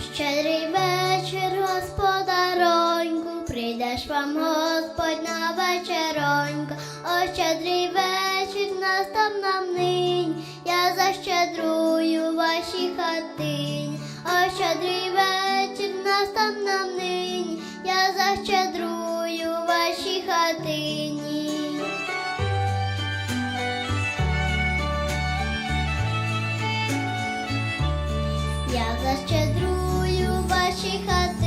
Щедрий вечір, господароньку, прийдеш вам Господь на вечероньку. О, щедрий вечір настав нам нині, я защедрую ваші хатині. О, щедрий вечір настав нам нині, я защедрую ваші хатині. Я защедрую because